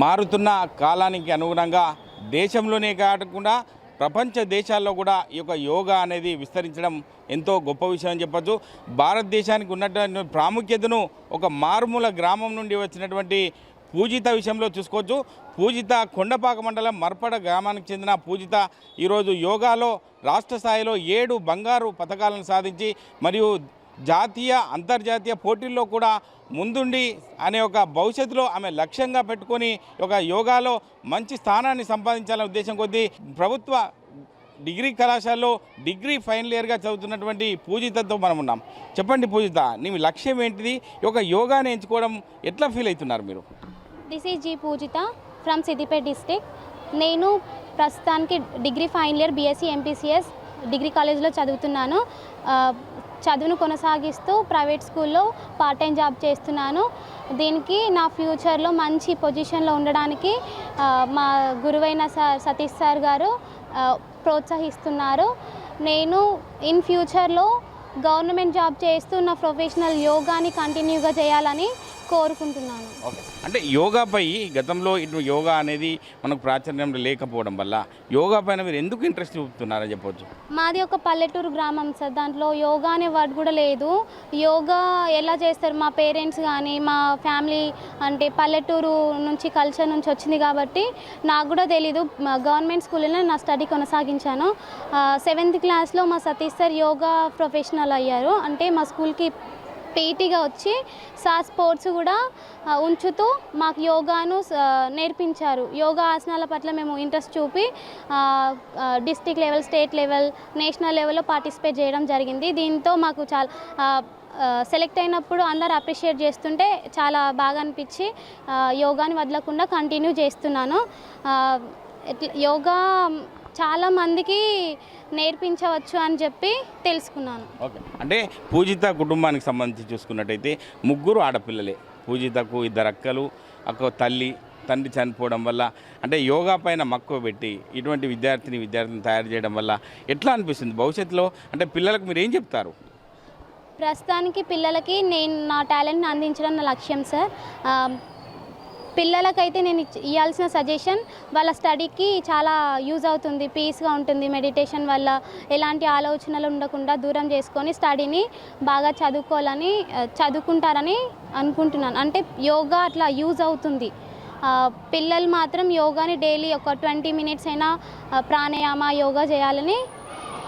మారుతున్న కాలానికి అనుగుణంగా దేశంలోనే కాకుండా ప్రపంచ దేశాల్లో కూడా ఈ యొక్క యోగా అనేది విస్తరించడం ఎంతో గొప్ప విషయం అని చెప్పచ్చు. భారతదేశానికి ఉన్నటువంటి ప్రాముఖ్యతను ఒక మారుమూల గ్రామం నుండి వచ్చినటువంటి పూజిత విషయంలో చూసుకోవచ్చు. పూజిత కొండపాక మండలం మర్పడ గ్రామానికి చెందిన పూజిత ఈరోజు యోగాలో రాష్ట్ర స్థాయిలో ఏడు బంగారు పథకాలను సాధించి మరియు జాతీయ అంతర్జాతీయ పోటీల్లో కూడా ముందుండి అనే ఒక భవిష్యత్తులో ఆమె లక్ష్యంగా పెట్టుకొని ఒక యోగాలో మంచి స్థానాన్ని సంపాదించాలనే ఉద్దేశం కొద్దీ ప్రభుత్వ డిగ్రీ కళాశాలలో డిగ్రీ ఫైనల్ ఇయర్గా చదువుతున్నటువంటి పూజితతో మనం ఉన్నాం. చెప్పండి పూజిత నీ లక్ష్యం ఏంటిది? ఒక యోగాని ఎంచుకోవడం ఎట్లా ఫీల్ అవుతున్నారు మీరు? This is G Poojitha from Siddipet district నేను ప్రస్తుతానికి degree final year BSc MPCS degree కాలేజ్లో చదువుతున్నాను. చదువును కొనసాగిస్తూ ప్రైవేట్ స్కూల్లో పార్ట్ టైం జాబ్ చేస్తున్నాను. దీనికి నా ఫ్యూచర్లో మంచి పొజిషన్లో ఉండడానికి మా గురువైన సార్ సతీష్ సార్ గారు ప్రోత్సహిస్తున్నారు. నేను ఇన్ ఫ్యూచర్లో గవర్నమెంట్ జాబ్ చేస్తూ నా ప్రొఫెషనల్ యోగాని కంటిన్యూగా చేయాలని కోరుకుంటున్నాను. ఓకే. అంటే యోగాపై గతంలో ఇటు యోగా అనేది మనకు ప్రాచుర్యం లేకపోవడం వల్ల యోగా పైన మీరు ఎందుకు ఇంట్రెస్ట్ చూపుతున్నారని చెప్పొచ్చు? మాది ఒక పల్లెటూరు గ్రామం సార్. దాంట్లో యోగా అనే వర్డ్ కూడా లేదు. యోగా ఎలా చేస్తారు? మా పేరెంట్స్ కానీ మా ఫ్యామిలీ అంటే పల్లెటూరు నుంచి కల్చర్ నుంచి వచ్చింది కాబట్టి నాకు కూడా తెలీదు. గవర్నమెంట్ స్కూల్లో నా స్టడీ కొనసాగించాను. సెవెంత్ క్లాస్లో మా సతీష్ సార్ యోగా ప్రొఫెషనల్ అయ్యారు. అంటే మా స్కూల్కి పీటీగా వచ్చి సార్ స్పోర్ట్స్ కూడా ఉంచుతూ మాకు యోగాను నేర్పించారు. యోగా ఆసనాల పట్ల మేము ఇంట్రెస్ట్ చూపి district level state level national లెవెల్లో పార్టిసిపేట్ చేయడం జరిగింది. దీంతో మాకు చాలా సెలెక్ట్ అయినప్పుడు అందరు అప్రిషియేట్ చేస్తుంటే చాలా బాగా అనిపించి యోగాని వదలకుండా కంటిన్యూ చేస్తున్నాను. యోగా చాలా మందికి నేర్పించవచ్చు అని చెప్పి తెలుసుకున్నాను. ఓకే. అంటే పూజిత కుటుంబానికి సంబంధించి చూసుకున్నట్టయితే ముగ్గురు ఆడపిల్లలే. పూజితకు ఇద్దరు అక్కలు అక్క తల్లి తండ్రి చనిపోవడం వల్ల అంటే యోగా పైన మక్కువ పెట్టి ఇటువంటి విద్యార్థిని విద్యార్థిని తయారు చేయడం వల్ల ఎట్లా అనిపిస్తుంది? భవిష్యత్తులో అంటే పిల్లలకు మీరు ఏం చెప్తారు? ప్రస్తుతానికి పిల్లలకి నేను నా టాలెంట్ని అందించడం నా లక్ష్యం సార్. పిల్లలకైతే నేను ఇవ్వాల్సిన సజెషన్ వాళ్ళ స్టడీకి చాలా యూజ్ అవుతుంది పీస్గా ఉంటుంది మెడిటేషన్ వల్ల ఎలాంటి ఆలోచనలు ఉండకుండా దూరం చేసుకొని స్టడీని బాగా చదువుకోవాలని చదువుకుంటారని అనుకుంటున్నాను. అంటే యోగా అట్లా యూజ్ అవుతుంది. పిల్లలు మాత్రం యోగాని డైలీ ఒక ట్వంటీ మినిట్స్ అయినా ప్రాణాయామ యోగా చేయాలని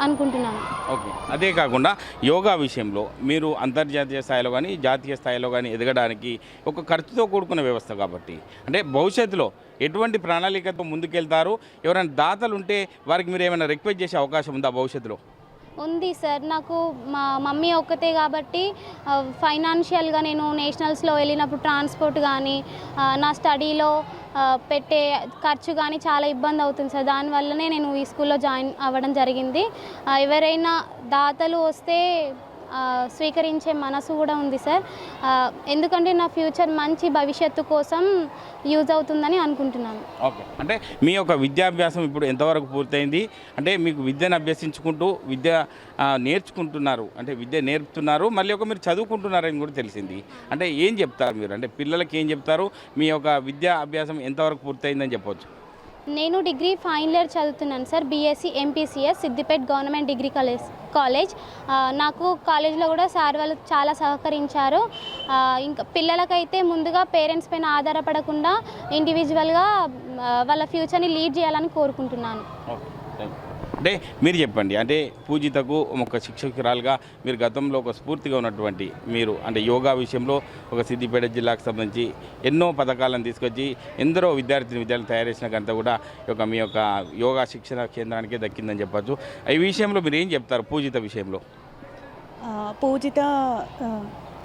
అనుకుంటున్నాను. ఓకే. అదే కాకుండా యోగా విషయంలో మీరు అంతర్జాతీయ స్థాయిలో కానీ జాతీయ స్థాయిలో కానీ ఎదగడానికి ఒక ఖర్చుతో కూడుకున్న వ్యవస్థ కాబట్టి. అంటే భవిష్యత్తులో ఎటువంటి ప్రణాళికతో ముందుకెళ్తారు? ఎవరైనా దాతలు ఉంటే వారికి మీరు ఏమైనా రిక్వెస్ట్ చేసే అవకాశం ఉందా భవిష్యత్తులో? ఉంది సార్. నాకు మా మమ్మీ ఒక్కతే కాబట్టి ఫైనాన్షియల్గా నేను నేషనల్స్లో వెళ్ళినప్పుడు ట్రాన్స్పోర్ట్ కానీ నా స్టడీలో పెట్టే ఖర్చు కానీ చాలా ఇబ్బంది అవుతుంది సార్. దానివల్లనే నేను ఈ స్కూల్లో జాయిన్ అవ్వడం జరిగింది. ఎవరైనా దాతలు వస్తే స్వీకరించే మనసు కూడా ఉంది సార్. ఎందుకంటే నా ఫ్యూచర్ మంచి భవిష్యత్తు కోసం యూజ్ అవుతుందని అనుకుంటున్నాను. ఓకే. అంటే మీ యొక్క విద్యాభ్యాసం ఇప్పుడు ఎంతవరకు పూర్తయింది? అంటే మీకు విద్యను అభ్యసించుకుంటూ విద్య నేర్చుకుంటున్నారు. అంటే విద్య నేర్పుతున్నారు. మళ్ళీ ఒక మీరు చదువుకుంటున్నారని కూడా తెలిసింది. అంటే ఏం చెప్తారు మీరు? అంటే పిల్లలకి ఏం చెప్తారు? మీ యొక్క విద్యా అభ్యాసం ఎంతవరకు పూర్తయిందని చెప్పవచ్చు నేను డిగ్రీ ఫైనల్ ఇయర్ చదువుతున్నాను sir BSc MPCS Siddipet government degree college college. నాకు కాలేజ్లో కూడా సార్ వాళ్ళు చాలా సహకరించారు. ఇంకా పిల్లలకైతే ముందుగా పేరెంట్స్ పైన ఆధారపడకుండా ఇండివిజువల్గా వాళ్ళ ఫ్యూచర్ని లీడ్ చేయాలని కోరుకుంటున్నాను. Okay thank you. అంటే మీరు చెప్పండి అంటే పూజితకు ఒక శిక్షకురాలుగా మీరు గతంలో ఒక స్ఫూర్తిగా ఉన్నటువంటి మీరు అంటే యోగా విషయంలో ఒక సిద్దిపేట జిల్లాకు సంబంధించి ఎన్నో పథకాలను తీసుకొచ్చి ఎందరో విద్యార్థిని విద్యార్థులు తయారు చేసిన కంతా కూడా ఒక యొక్క మీ యొక్క యోగా శిక్షణ కేంద్రానికే దక్కిందని చెప్పచ్చు. ఈ విషయంలో మీరు ఏం చెప్తారు పూజిత విషయంలో? పూజిత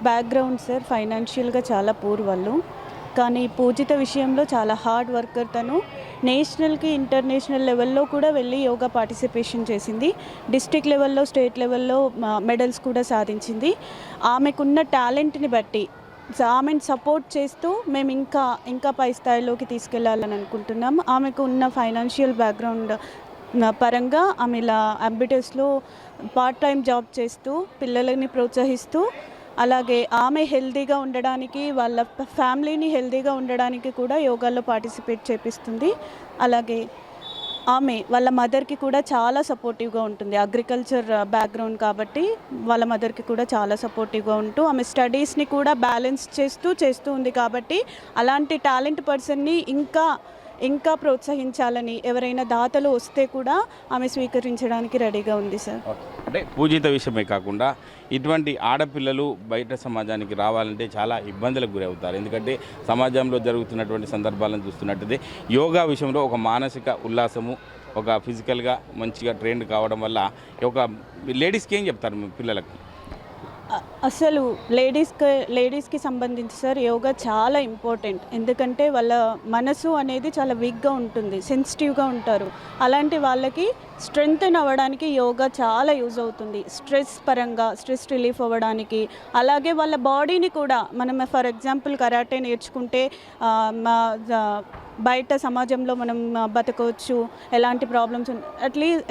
బ్యాక్గ్రౌండ్ సార్ ఫైనాన్షియల్గా చాలా పూర్ వాళ్ళు. కానీ పూజిత విషయంలో చాలా హార్డ్ వర్కర్ తను. నేషనల్కి ఇంటర్నేషనల్ లెవెల్లో కూడా వెళ్ళి యోగా పార్టిసిపేషన్ చేసింది. డిస్ట్రిక్ట్ లెవెల్లో స్టేట్ లెవెల్లో మెడల్స్ కూడా సాధించింది. ఆమెకున్న టాలెంట్ని బట్టి ఆమెను సపోర్ట్ చేస్తూ మేము ఇంకా ఇంకా పై స్థాయిలోకి తీసుకెళ్ళాలని అనుకుంటున్నాం. ఆమెకు ఉన్న ఫైనాన్షియల్ బ్యాక్గ్రౌండ్ పరంగా ఆమె ఇలా అంబిటస్లో పార్ట్ టైం జాబ్ చేస్తూ పిల్లలని ప్రోత్సహిస్తూ అలాగే ఆమె హెల్తీగా ఉండడానికి వాళ్ళ ఫ్యామిలీని హెల్దీగా ఉండడానికి కూడా యోగాలో పార్టిసిపేట్ చేపిస్తుంది. అలాగే ఆమె వాళ్ళ మదర్కి కూడా చాలా సపోర్టివ్గా ఉంటుంది. అగ్రికల్చర్ బ్యాక్గ్రౌండ్ కాబట్టి వాళ్ళ మదర్కి కూడా చాలా సపోర్టివ్గా ఉంటూ ఆమె స్టడీస్ని కూడా బ్యాలెన్స్ చేస్తూ చేస్తూ ఉంది కాబట్టి అలాంటి టాలెంట్ పర్సన్ని ఇంకా ఇంకా ప్రోత్సహించాలని ఎవరైనా దాతలు వస్తే కూడా ఆమె స్వీకరించడానికి రెడీగా ఉంది సార్. అంటే పూజిత విషయమే కాకుండా ఇటువంటి ఆడపిల్లలు బయట సమాజానికి రావాలంటే చాలా ఇబ్బందులకు గురవుతారు ఎందుకంటే సమాజంలో జరుగుతున్నటువంటి సందర్భాలను చూస్తున్నట్టయితే యోగా విషయంలో ఒక మానసిక ఉల్లాసము ఒక ఫిజికల్గా మంచిగా ట్రైన్డ్ కావడం వల్ల ఒక లేడీస్కి ఏం చెప్తారు పిల్లలకు? అసలు లేడీస్కి లేడీస్కి సంబంధించి సార్ యోగా చాలా ఇంపార్టెంట్. ఎందుకంటే వాళ్ళ మనసు అనేది చాలా వీక్గా ఉంటుంది సెన్సిటివ్గా ఉంటారు. అలాంటి వాళ్ళకి స్ట్రెంగ్తన్ అవ్వడానికి యోగా చాలా యూజ్ అవుతుంది. స్ట్రెస్ పరంగా స్ట్రెస్ రిలీఫ్ అవ్వడానికి. అలాగే వాళ్ళ బాడీని కూడా మనం ఫర్ ఎగ్జాంపుల్ కరాటే నేర్చుకుంటే మా బయట సమాజంలో మనం బతకవచ్చు ఎలాంటి problems at least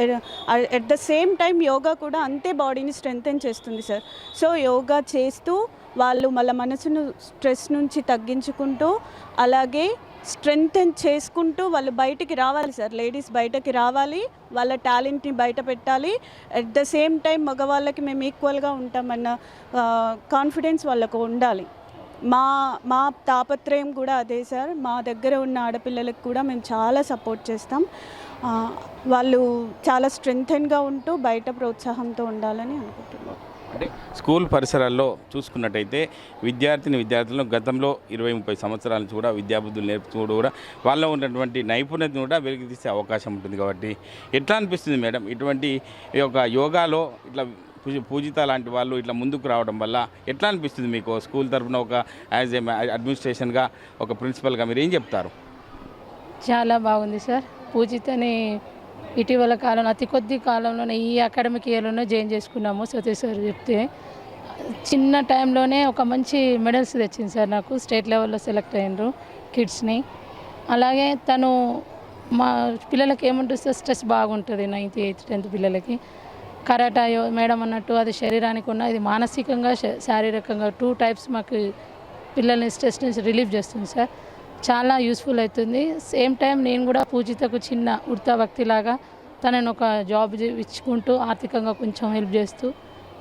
at the same time yoga కూడా అంతే బాడీని స్ట్రెంగ్తన్ చేస్తుంది సార్. సో యోగా చేస్తూ వాళ్ళు వాళ్ళ మనసును స్ట్రెస్ నుంచి తగ్గించుకుంటూ అలాగే స్ట్రెంగ్తన్ చేసుకుంటూ వాళ్ళు బయటికి రావాలి సార్. లేడీస్ బయటకి రావాలి వాళ్ళ టాలెంట్ని బయట పెట్టాలి. అట్ ద సేమ్ టైం మగవాళ్ళకి మేము ఈక్వల్గా ఉంటామన్న కాన్ఫిడెన్స్ వాళ్ళకు ఉండాలి. మా మా తాపత్రయం కూడా అదే సార్. మా దగ్గర ఉన్న ఆడపిల్లలకు కూడా మేము చాలా సపోర్ట్ చేస్తాం. వాళ్ళు చాలా స్ట్రెంగ్తన్గా ఉంటూ బయట ప్రోత్సాహంతో ఉండాలని అనుకుంటున్నాం. అంటే స్కూల్ పరిసరాల్లో చూసుకున్నట్టయితే విద్యార్థిని విద్యార్థులను గతంలో ఇరవై ముప్పై సంవత్సరాల నుంచి కూడా విద్యాబుద్ధులు నేర్పుతూ కూడా వాళ్ళలో ఉన్నటువంటి నైపుణ్యతను కూడా వెలికి తీసే అవకాశం ఉంటుంది కాబట్టి ఎట్లా అనిపిస్తుంది మేడం? ఇటువంటి ఈ యొక్క యోగాలో ఇట్లా పూజ పూజిత లాంటి వాళ్ళు ఇట్లా ముందుకు రావడం వల్ల ఎట్లా అనిపిస్తుంది మీకు? స్కూల్ తరఫున ఒక యాజ్ ఏ అడ్మినిస్ట్రేషన్గా ఒక ప్రిన్సిపల్గా మీరు ఏం చెప్తారు? చాలా బాగుంది సార్. పూజితని ఇటీవల కాలంలో అతి కొద్ది కాలంలోనే ఈ అకాడమిక్ ఇయర్లోనే జాయిన్ చేసుకున్నాము సతీష్ సార్ చెప్తే. చిన్న టైంలోనే ఒక మంచి మెడల్స్ తెచ్చింది సార్ నాకు స్టేట్ లెవెల్లో సెలెక్ట్ అయినరు కిడ్స్ని. అలాగే తను మా పిల్లలకి ఏముంటుంది సార్ స్ట్రెస్ బాగుంటుంది నైన్త్ ఎయిత్ టెన్త్ పిల్లలకి. కరాటాయో మేడం అన్నట్టు అది శరీరానికి ఉన్న ఇది మానసికంగా శారీరకంగా టూ టైప్స్ మాకు పిల్లల్ని స్ట్రెస్ నుంచి రిలీఫ్ చేస్తుంది సార్. చాలా యూస్ఫుల్ అవుతుంది. సేమ్ టైం నేను కూడా పూజితకు చిన్న ఉడతా భక్తిలాగా తనను ఒక జాబ్ ఇచ్చుకుంటూ ఆర్థికంగా కొంచెం హెల్ప్ చేస్తూ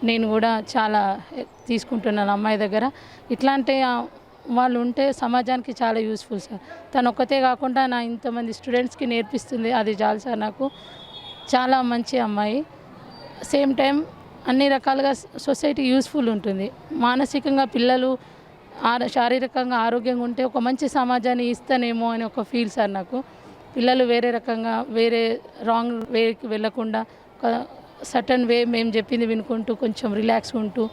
నేను కూడా చాలా తీసుకుంటున్నాను అమ్మాయి దగ్గర. ఇట్లాంటి వాళ్ళు ఉంటే సమాజానికి చాలా యూస్ఫుల్ సార్. తను ఒక్కతే కాకుండా నా ఇంతమంది స్టూడెంట్స్కి నేర్పిస్తుంది. అది చాలు సార్ నాకు. చాలా మంచి అమ్మాయి. సేమ్ టైం అన్ని రకాలుగా సొసైటీ యూస్ఫుల్ ఉంటుంది. మానసికంగా పిల్లలు శారీరకంగా ఆరోగ్యంగా ఉంటే ఒక మంచి సమాజాన్ని ఇస్తానేమో అని ఒక ఫీల్ సార్ నాకు. పిల్లలు వేరే రకంగా వేరే రాంగ్ వేకి వెళ్ళకుండా ఒక సటన్ వే మేము చెప్పింది వినుకుంటూ కొంచెం రిలాక్స్ ఉంటూ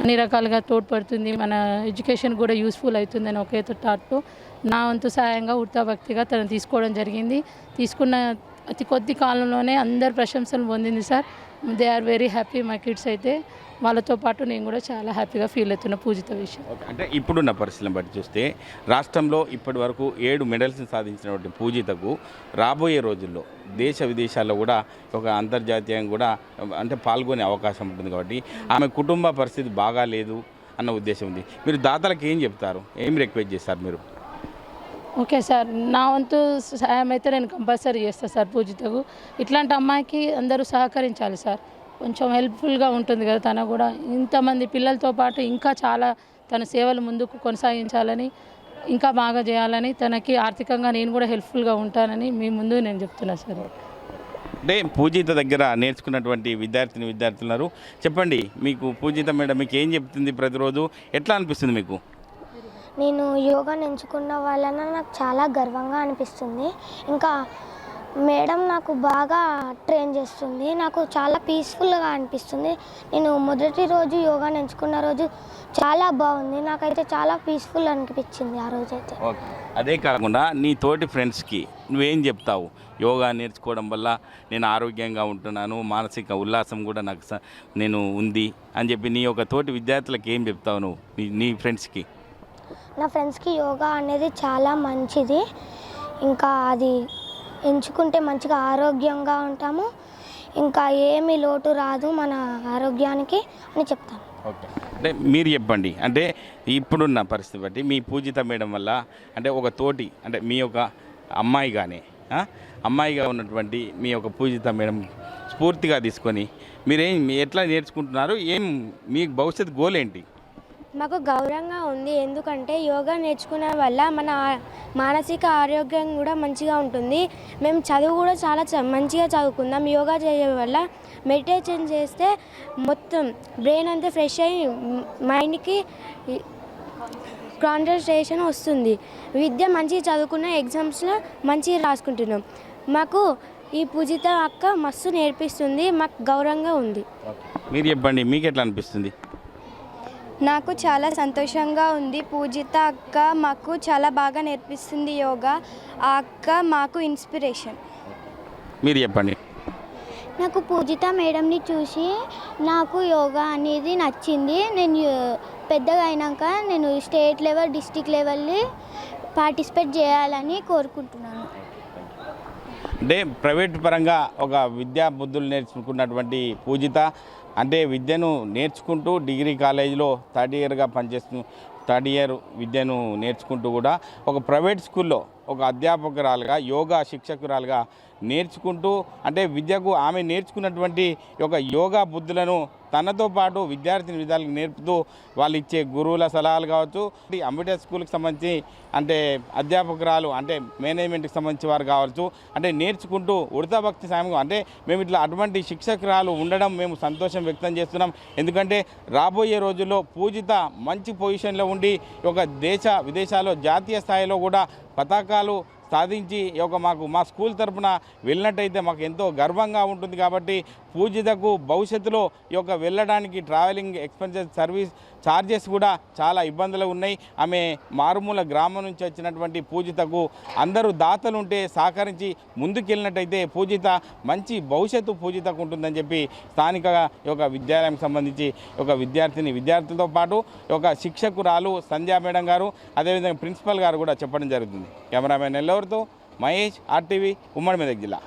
అన్ని రకాలుగా తోడ్పడుతుంది. మన ఎడ్యుకేషన్ కూడా యూస్ఫుల్ అవుతుందని ఒకే థాట్తో నా వంతు సాయంగా ఉడతా భక్తిగా తను తీసుకోవడం జరిగింది. తీసుకున్న అతి కొద్ది కాలంలోనే అందరు ప్రశంసలు పొందింది sir. They are very happy మా కిడ్స్ అయితే. వాళ్ళతో పాటు నేను కూడా చాలా హ్యాపీగా ఫీల్ అవుతున్నా పూజిత విషయం. అంటే ఇప్పుడున్న పరిస్థితులను బట్టి చూస్తే రాష్ట్రంలో ఇప్పటి వరకు ఏడు మెడల్స్ సాధించినటువంటి పూజితకు రాబోయే రోజుల్లో దేశ విదేశాల్లో కూడా ఒక అంతర్జాతీయంగా కూడా అంటే పాల్గొనే అవకాశం ఉంటుంది కాబట్టి ఆమె కుటుంబ పరిస్థితి బాగా లేదు అన్న ఉద్దేశం ఉంది. మీరు దాతలకు ఏం చెప్తారు? ఏం రిక్వెస్ట్ చేస్తారు మీరు? Okay sir. నా వంతు సహాయం అయితే నేను కంపల్సరీ చేస్తాను సార్ పూజితకు. ఇట్లాంటి అమ్మాయికి అందరూ సహకరించాలి సార్. కొంచెం హెల్ప్ఫుల్గా ఉంటుంది కదా తన కూడా. ఇంతమంది పిల్లలతో పాటు ఇంకా చాలా తన సేవలు ముందుకు కొనసాగించాలని ఇంకా బాగా చేయాలని తనకి ఆర్థికంగా నేను కూడా హెల్ప్ఫుల్గా ఉంటానని మీ ముందు నేను చెప్తున్నాను సార్. అంటే పూజిత దగ్గర నేర్చుకున్నటువంటి విద్యార్థిని విద్యార్థులు ఉన్నారు చెప్పండి మీకు పూజిత మేడం మీకు ఏం చెప్తుంది ప్రతిరోజు? ఎట్లా అనిపిస్తుంది మీకు? నేను యోగా ఎంచుకున్న వలన నాకు చాలా గర్వంగా అనిపిస్తుంది. ఇంకా మేడం నాకు బాగా ట్రైన్ చేస్తుంది. నాకు చాలా పీస్ఫుల్గా అనిపిస్తుంది. నేను మొదటి రోజు యోగా ఎంచుకున్న రోజు చాలా బాగుంది. నాకైతే చాలా పీస్ఫుల్ అనిపించింది ఆ రోజైతే. ఓకే. అదే కాకుండా నీ తోటి ఫ్రెండ్స్కి నువ్వేం చెప్తావు? యోగా నేర్చుకోవడం వల్ల నేను ఆరోగ్యంగా ఉంటున్నాను మానసిక ఉల్లాసం కూడా నాకు నేను ఉంది అని చెప్పి నీ యొక్క తోటి విద్యార్థులకు ఏం చెప్తావు నువ్వు? నీ నీ ఫ్రెండ్స్కి? నా ఫ్రెండ్స్కి యోగా అనేది చాలా మంచిది. ఇంకా అది ఎంచుకుంటే మంచిగా ఆరోగ్యంగా ఉంటాము. ఇంకా ఏమి లోటు రాదు మన ఆరోగ్యానికి అని చెప్తాను. ఓకే. అంటే మీరు చెప్పండి. అంటే ఇప్పుడున్న పరిస్థితి బట్టి మీ పూజిత మేడం వల్ల అంటే ఒక తోటి అంటే మీ యొక్క అమ్మాయిగానే కానీ అమ్మాయిగా ఉన్నటువంటి మీ యొక్క పూజిత మేడం స్ఫూర్తిగా తీసుకొని మీరేం ఎట్లా నేర్చుకుంటున్నారు? ఏం మీ భవిష్యత్ గోల్ ఏంటి? మాకు గౌరవంగా ఉంది. ఎందుకంటే యోగా నేర్చుకునే వల్ల మన మానసిక ఆరోగ్యం కూడా మంచిగా ఉంటుంది. మేము చదువు కూడా చాలా చ- మంచిగా చదువుకుందాం. యోగా చేయడం వల్ల మెడిటేషన్ చేస్తే మొత్తం బ్రెయిన్ అంతా ఫ్రెష్ అయ్యి మైండ్కి కాన్సన్ట్రేషన్ వస్తుంది. విద్య మంచిగా చదువుకున్న ఎగ్జామ్స్లో మంచిగా రాసుకుంటున్నాం. మాకు ఈ పూజిత అక్క మస్తు నేర్పిస్తుంది. మాకు గౌరవంగా ఉంది. మీరు చెప్పండి మీకు ఎట్లా అనిపిస్తుంది? నాకు చాలా సంతోషంగా ఉంది. పూజిత అక్క మాకు చాలా బాగా నేర్పిస్తుంది యోగా. ఆ అక్క మాకు ఇన్స్పిరేషన్. మీరు చెప్పండి. నాకు పూజిత మేడంని చూసి నాకు యోగా అనేది నచ్చింది. నేను పెద్దగా అయినాక నేను స్టేట్ లెవెల్ డిస్టిక్ లెవెల్ని పార్టిసిపేట్ చేయాలని కోరుకుంటున్నాను. అంటే ప్రైవేట్ పరంగా ఒక విద్యా బుద్ధులు నేర్చుకున్నటువంటి పూజిత అంటే విద్యను నేర్చుకుంటూ డిగ్రీ కాలేజీలో థర్డ్ ఇయర్గా పనిచేస్తూ థర్డ్ ఇయర్ విద్యను నేర్చుకుంటూ కూడా ఒక ప్రైవేట్ స్కూల్లో ఒక అధ్యాపకురాలుగా యోగా శిక్షకురాలుగా నేర్చుకుంటూ అంటే విద్యకు ఆమె నేర్చుకున్నటువంటి ఒక యోగా బుద్ధులను తనతో పాటు విద్యార్థిని విధాలకు నేర్పుతూ వాళ్ళు ఇచ్చే గురువుల సలహాలు కావచ్చు ఈ అంబేద్కర్ స్కూల్కి సంబంధించి అంటే అధ్యాపకురాలు అంటే మేనేజ్మెంట్కి సంబంధించి వారు కావచ్చు అంటే నేర్చుకుంటూ ఉడతా భక్తి సాయం అంటే మేము ఇట్లా అటువంటి శిక్షకురాలు ఉండడం మేము సంతోషం వ్యక్తం చేస్తున్నాం. ఎందుకంటే రాబోయే రోజుల్లో పూజిత మంచి పొజిషన్లో ఉండి ఒక దేశ విదేశాల్లో జాతీయ స్థాయిలో కూడా పతాకాలు సాధించి ఈ యొక్క మాకు మా స్కూల్ తరపున వెళ్ళినట్టయితే మాకు ఎంతో గర్వంగా ఉంటుంది కాబట్టి పూజితకు భవిష్యత్తులో ఈ యొక్క వెళ్ళడానికి ట్రావెలింగ్ ఎక్స్పెన్సెస్ సర్వీస్ ఛార్జెస్ కూడా చాలా ఇబ్బందులు ఉన్నాయి. ఆమె మారుమూల గ్రామం నుంచి వచ్చినటువంటి పూజితకు అందరూ దాతలు ఉంటే సహకరించి ముందుకెళ్ళినట్టయితే పూజిత మంచి భవిష్యత్తు పూజితకు ఉంటుందని చెప్పి స్థానిక యొక్క విద్యాలయం సంబంధించి ఒక విద్యార్థిని విద్యార్థులతో పాటు ఒక శిక్షకురాలు సంధ్యా మేడం గారు అదేవిధంగా ప్రిన్సిపల్ గారు కూడా చెప్పడం జరుగుతుంది. కెమెరామెన్ ఎల్లవరితో మహేష్ ఆర్టీవీ ఉమ్మడి మెదక్ జిల్లా.